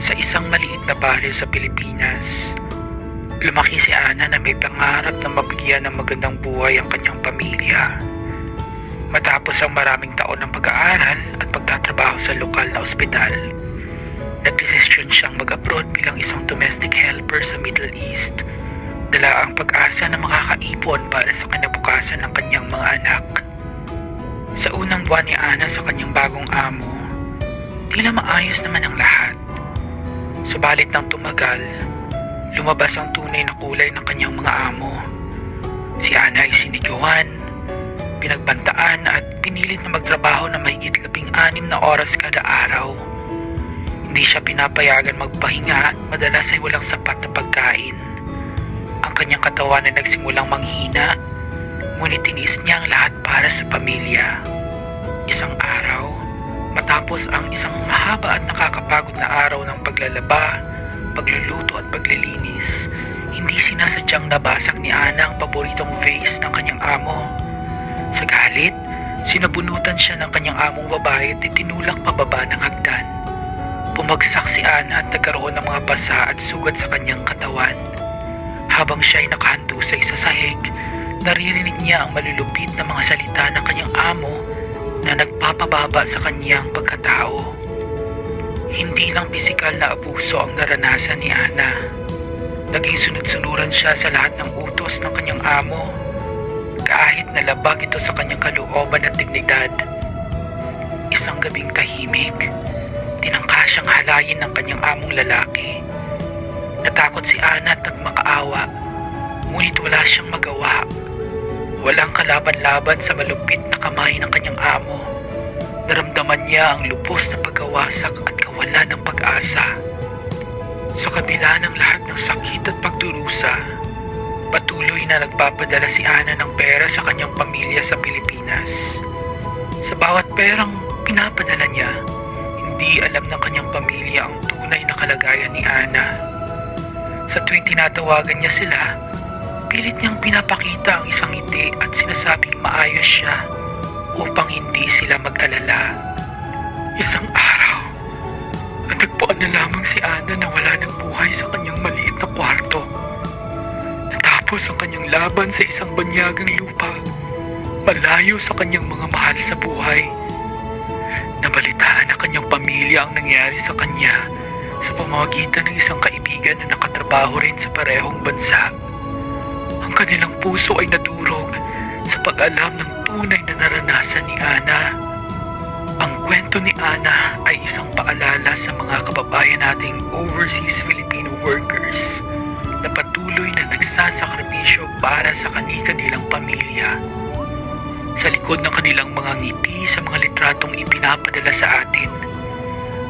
Sa isang maliit na baryo sa Pilipinas, lumaki si Ana na may pangarap na mabigyan ng magandang buhay ang kanyang pamilya. Matapos ang maraming taon ng pag-aaral at pagtatrabaho sa lokal na ospital, nagdesisyon siyang mag-abroad bilang isang domestic helper sa Middle East. Dala ang pag-asa na makakaipon para sa kinabukasan ng kanyang mga anak. Sa unang buwan ni Ana sa kanyang bagong amo, tila maayos naman ang lahat. Subalit nang tumagal, lumabas ang tunay na kulay ng kanyang mga amo. Si Ana ay sinigawan, pinagbantaan at pinilit na magtrabaho na mahigit labing anim na oras kada araw. Hindi siya pinapayagan magpahinga at madalas ay walang sapat na pagkain. Ang kanyang katawan ay nagsimulang manghina, ngunit tiniis niya ang lahat para sa pamilya. Isang araw, matapos ang isang mahaba at nakakapagod na araw ng paglalaba, pagluluto at paglilinis, hindi sinasadyang nabasag ni Ana ang paboritong vase ng kanyang amo. Sa galit, sinabunutan siya ng kanyang among babae at itinulak pababa ng hagdan. Bumagsak si Ana at nagkaroon ng mga basa at sugat sa kanyang katawan. Habang siya ay nakahanto sa sahig, naririnig niya ang malulupit na mga salita ng kanyang amo na nagpapababa sa kanyang pagkatao. Hindi lang pisikal na abuso ang naranasan ni Ana. Naging sunod-sunuran siya sa lahat ng utos ng kanyang amo. Kahit nalabag ito sa kanyang kalooban at dignidad. Isang gabing tahimik, tinangka siyang halayin ng kanyang among lalaki. Natakot si Ana at nagmakaawa, ngunit wala siyang magawa. Walang kalaban-laban sa malupit kamay ng kanyang amo. Naramdaman niya ang lubos na pagkawasak at kawalan ng pag-asa. Sa kabila ng lahat ng sakit at pagdurusa, patuloy na nagpapadala si Ana ng pera sa kanyang pamilya sa Pilipinas. Sa bawat perang pinapadala niya, hindi alam ng kanyang pamilya ang tunay na kalagayan ni Ana. Sa tuwing tinatawagan niya sila, pilit niyang pinapakita ang isang ngiti at sinasabing maayos siya upang hindi sila mag-alala. Isang araw, natagpuan na lamang si Ana na wala ng buhay sa kanyang maliit na kwarto. Natapos ang kanyang laban sa isang banyagang lupa, malayo sa kanyang mga mahal sa buhay. Nabalitaan ng kanyang pamilya ang nangyari sa kanya sa pamamagitan ng isang kaibigan na nakatrabaho rin sa parehong bansa. Ang kanilang puso ay nadurog sa pag-alam ng tunay na naranasan ni Ana. Ang kwento ni Ana ay isang paalala sa mga kababayan nating overseas Filipino workers na patuloy na nagsasakripisyo para sa kani-kanilang pamilya. Sa likod ng kanilang mga ngiti sa mga litratong ipinapadala sa atin,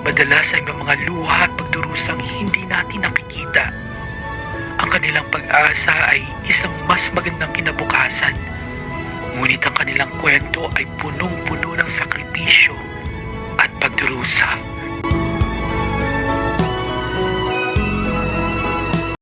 madalas ay may mga luha at pagdurusang hindi natin nakikita. Ang kanilang pag-asa ay isang mas magandang